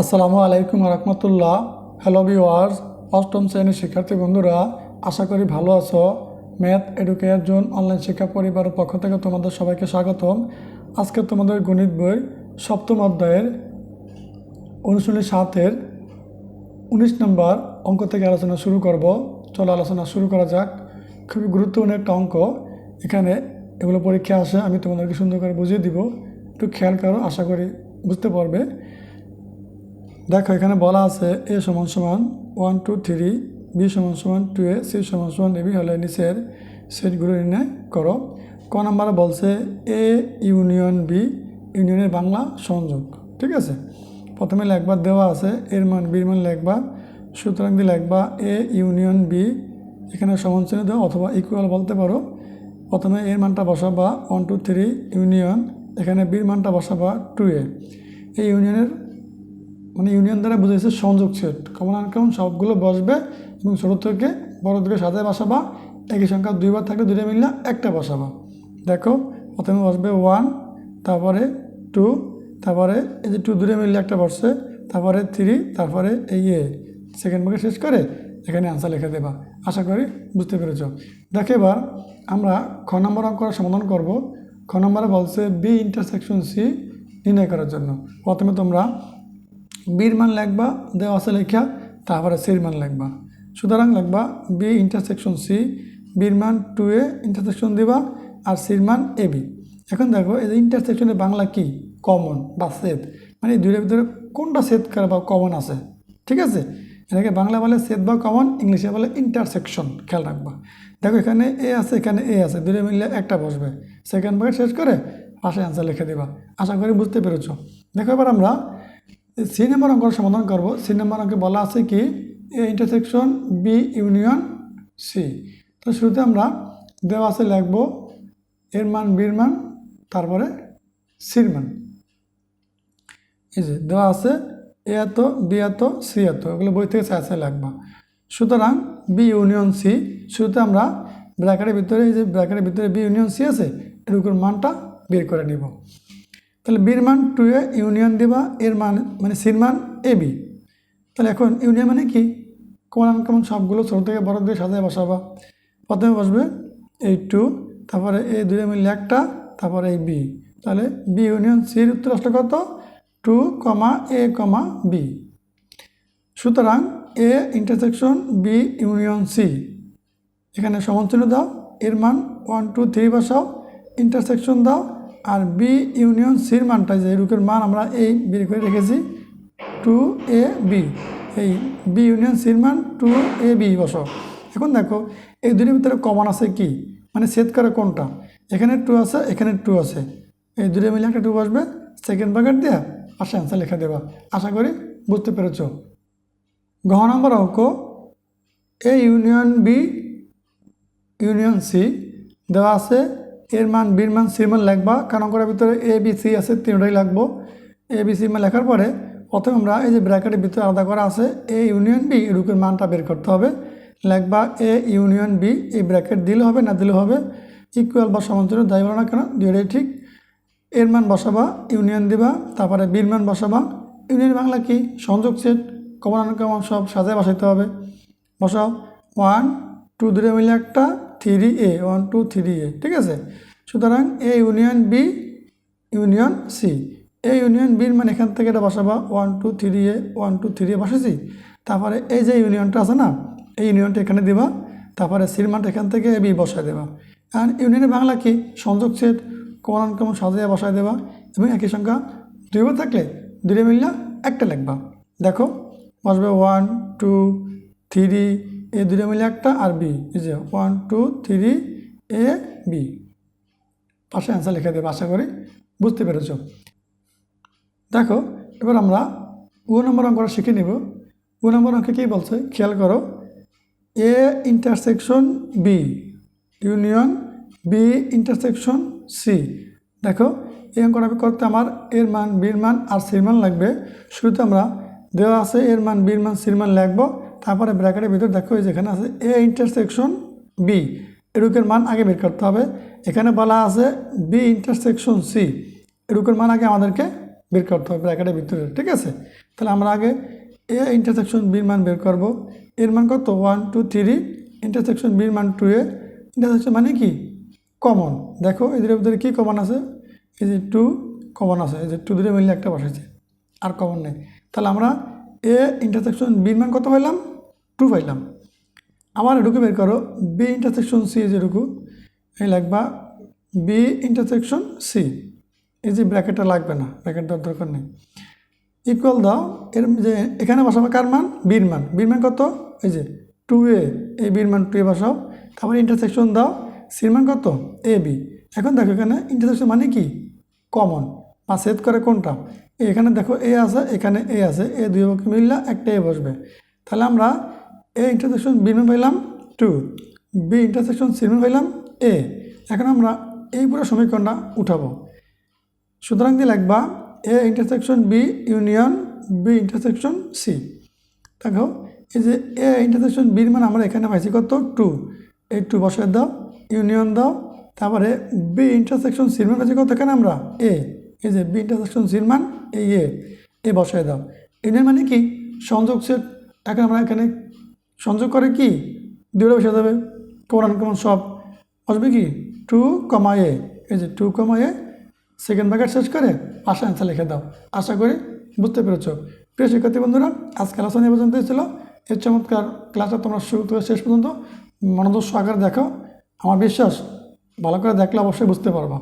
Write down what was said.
আসসালামু আলাইকুম রহমতুল্লাহ। Hello viewers অষ্টম শ্রেণির শিক্ষার্থী বন্ধুরা, আশা করি ভালো আছো। ম্যাথ এডুকেয়ার জোন অনলাইন শিক্ষা পরিবারের পক্ষ থেকে তোমাদের সবাইকে স্বাগতম। আজকে তোমাদের গণিত বই সপ্তম অধ্যায়ের অনুশীলনী সাতের উনিশ নম্বর অঙ্ক থেকে আলোচনা শুরু করব। চলো আলোচনা শুরু করা যাক। খুবই গুরুত্বপূর্ণ একটা অঙ্ক। এখানে এগুলো পরীক্ষা আসে, আমি তোমাদেরকে সুন্দর করে বুঝিয়ে দিব। একটু খেয়াল করো, আশা করি বুঝতে পারবে। দেখো, এখানে বলা আছে এ সমান সমান ওয়ান টু থ্রি বি সমান সমান টু এ, সি সমান সমান এবি হলে নিচের সেটগুলো নির্ণয় করো। ক নাম্বারে বলছে এ ইউনিয়ন বি, ইউনিয়নের বাংলা সংযোগ, ঠিক আছে? প্রথমে লেখবা দেওয়া আছে এর মান, বির মান লেখবা সুতরাং দিয়ে লেখবা এ ইউনিয়ন বি, এখানে সমান চিহ্ন দেওয়া অথবা ইকুয়াল বলতে পারো। প্রথমে এর মানটা বসাবা ওয়ান টু থ্রি ইউনিয়ন, এখানে বির মানটা বসাবা টু এ। এই ইউনিয়নের মানে ইউনিয়ন দ্বারা বুঝেছে সংযোগ সেট কমন আনকমন সবগুলো বসবে এবং ছোটো থেকে বড় থেকে সাজায় বসাবা। একই সংখ্যা দুইবার থাকলে দুইটা মিললে একটা বসাবা। দেখো, প্রথমে বসবে ওয়ান তারপরে টু তারপরে এই যে টু দূরে মিললে একটা বসছে, তারপরে থ্রি তারপরে এই এ সেকেন্ড ভাগে শেষ করে এখানে আনসার লিখে দেবা। আশা করি বুঝতে পেরেছ। দেখো এবার আমরা খ নম্বর অঙ্কর সমাধান করব। খ নম্বরে বলছে বি ইন্টারসেকশন সি নির্ণয় করার জন্য। প্রথমে তোমরা বির মান লিখবা দেওয়া আছে লেখা, তারপরে সির মান লিখবা সুতরাং লিখবা বি ইন্টারসেকশন সি বির মান টু এ ইন্টারসেকশন দিবা, আর সির মান এ বি এখন দেখো, এই যে ইন্টারসেকশনের বাংলা কি? কমন বা সেদ মানে এই দুইটার ভিতরে কোনটা সেদ করে বা কমন আছে? ঠিক আছে? এটাকে বাংলা বলে সেদ বা কমন ইংলিশে বলে ইন্টারসেকশন খেয়াল রাখবা। দেখো, এখানে এ আছে, এখানে এ আছে দুটো মিললে একটা বসবে। সেকেন্ড ভাগে শেষ করে, পাশে অ্যান্সার লিখে দেবা। আশা করি বুঝতে পেরেছ। দেখো, এবার আমরা সি নম্বর অঙ্কের সমাধান করব। সি নম্বর অঙ্কে বলা আছে কি? A intersection B union C তো শুরুতে আমরা দেওয়া আছে লিখব এর মান বির মান, তারপরে সির মান। এই যে দেওয়া আছে এ এত বি এত সি এত, এগুলো বই থেকে চাই লাগবা সুতরাং বি ইউনিয়ন সি শুরুতে আমরা ব্র্যাকেটের ভিতরে, এই যে ব্র্যাকেটের ভিতরে বি ইউনিয়ন সি আছে এরকম মানটা বের করে নিব। তাহলে বির মান টু এ ইউনিয়ন দিবা, এর মান মানে সির মান এ বি তাহলে এখন ইউনিয়ন মানে কি? কেমন কেমন সবগুলো ছোটো থেকে বড় দিয়ে সাজায় বসাবা। প্রথমে বসবে এই টু তারপরে এই দুই মিললে একটা, তারপরে এই বি তাহলে বি ইউনিয়ন সির উত্তর আসলে কত? টু কমা এ কমা বি সুতরাং A intersection B union C এখানে সমানচিহ্ন দাও, এর মান ওয়ান টু থ্রি বসাও ইন্টারসেকশন দাও আর বি ইউনিয়ন সির মানটা যে রুকের মান আমরা এই বের করে রেখেছি টু এ বি এই বি ইউনিয়ন সির মান টু এ বি বসাও এখন দেখো, এই দুটির ভিতরে কমন আছে কি? মানে সেট করে কোনটা? এখানে টু আছে, এখানে টু আছে। এই দুটো মিলে একটা টু বসবে সেকেন্ড ব্র্যাকেট দেওয়া পাশে অ্যান্সার লেখা দেবা। আশা করি বুঝতে পেরেছ। গহ নম্বর অঙ্ক A union B union C দেওয়া আছে এর মান বির মান সির মান লিখবা। কারণ করার ভিতরে এ বি সি আছে, তিনটাই লাগবো। এ বি সি মান লেখার পরে প্রথমে আমরা এই যে ব্র্যাকেটের ভিতরে আলাদা করা আছে এ ইউনিয়ন বি এরূপের মানটা বের করতে হবে। লিখবা এ ইউনিয়ন বি এই ব্র্যাকেট দিলে হবে, না দিলে হবে। ইকুয়াল বা সমান্তরাল যাই বলো না কেন, দুইটাই ঠিক। এর মান বসাবা ইউনিয়ন দিবা, তারপরে বির মান বসাবা। ইউনিয়ন বাংলা কি? সংযোগ সেট, কমন কমন সব সাজায় বসাইতে হবে। বসাও। ওয়ান টু দুটো মিলে একটা three A one two three A ঠিক আছে? সুতরাং A union B union C A union বির মানে এখান থেকে এটা বসাবা one two three A one two three A বসেছি তারপরে এই যে ইউনিয়নটা আছে না, এই ইউনিয়নটা এখানে দিবা, তারপরে সির মানটা এখান থেকে এ বি বসায় দেবা। আর ইউনিয়নের বাংলা কি? সংযোগ সেট কমন কমন সাজিয়ে বসায় দেবা এবং একই সংখ্যা দুইবার থাকলে দুইটা মিললে একটা লিখবা। দেখো, বসবে ওয়ান টু থ্রি এ দুটো মিলে একটা আর বি, এই যে one two three A B পাশে অ্যান্সার লিখে দেবে, আশা করি বুঝতে পেরেছ। দেখো, এবার আমরা ও নম্বর অঙ্কটা শিখে নেব। ও নম্বর অঙ্কে কী বলছে? খেয়াল করো A intersection B union B intersection C দেখো, এই অঙ্কটা করতে আমার এর মান বির মান আর সির মান লাগবে। শুরুতে আমরা দেওয়া আছে এর মান বির মান সির মান লাগবো তারপরে ব্র্যাকেটের ভিতর দেখো যেখানে আছে এ ইন্টারসেকশন বি এরুকের মান আগে বের করতে হবে। এখানে বলা আছে বি ইন্টারসেকশন সি এরুকের মান আগে আমাদেরকে বের করতে হবে ব্র্যাকেটের ভিতরে, ঠিক আছে? তাহলে আমরা আগে এ ইন্টারসেকশন বির মান বের করব। এর মান কত? ওয়ান টু থ্রি ইন্টারসেকশন বির মান টু এ ইন্টারসেকশন মানে কি? কমন দেখো এদের ভিতরে কী কমন আছে? এই যে টু কমন আছে। এই যে টু দুটো মিললে একটা বসেছে আর কমন নেই। তাহলে আমরা এ ইন্টারসেকশন বির মান কত পাইলাম? টু পাইলাম। আমার এটুকু বের করো বি ইন্টারসেকশন সি যেটুকু এই লাগবা বি ইন্টারসেকশন সি এই যে ব্র্যাকেটটা লাগবে না ব্র্যাকেট দেওয়ার দরকার নেই। ইকুয়াল দাও, এর যে এখানে বসাবো কার মান? বির মান। বির মান কত? এই যে টু এ এই বির মান টু এ বসাও। তারপর ইন্টারসেকশন দাও সির মান কত? এ বি এখন দেখো এখানে ইন্টারসেকশন মানে কি? কমন সেট করে কোনটা? এখানে দেখো এ আছে, এখানে এ আছে, এ দুই পক্ষে মিললে একটা এ বসবে। তাহলে আমরা এ ইন্টারসেকশন বি মান পাইলাম টু বি ইন্টারসেকশন সি মান পাইলাম এ এখন আমরা এই পুরো সমীকরণটা উঠাবো। সুতরাং দিয়ে লিখবা A intersection B union B intersection C দেখো, এই যে এ ইন্টারসেকশন বির মান আমরা এখানে পাইছি কত? টু এই টু বসায় দাও ইউনিয়ন দাও, তারপরে বি ইন্টারসেকশন সির মান পাইছি কত এখানে আমরা? এ এই যে বি ইন্টারসেকশন সির মান এই এ এ বসায় দাও। ইউনিয়ন মানে কি? সংযোগ সেট এখন আমরা এখানে সংযোগ করে কি? দুটো বসে যাবে কোরআন কেমন সব। আসবে কি? টু কমা এ এই যে two comma A second bracket শেষ করে পাশে অ্যান্সার লিখে দাও। আশা করি বুঝতে পেরেছ। প্রিয় শিক্ষার্থী বন্ধুরা আজকে আলোচনা এই পর্যন্ত ছিল। এর চমৎকার ক্লাসটা তোমরা শুরু থেকে শেষ পর্যন্ত মনোযোগ সহকারে দেখো। আমার বিশ্বাস, ভালো করে দেখলে অবশ্যই বুঝতে পারবা।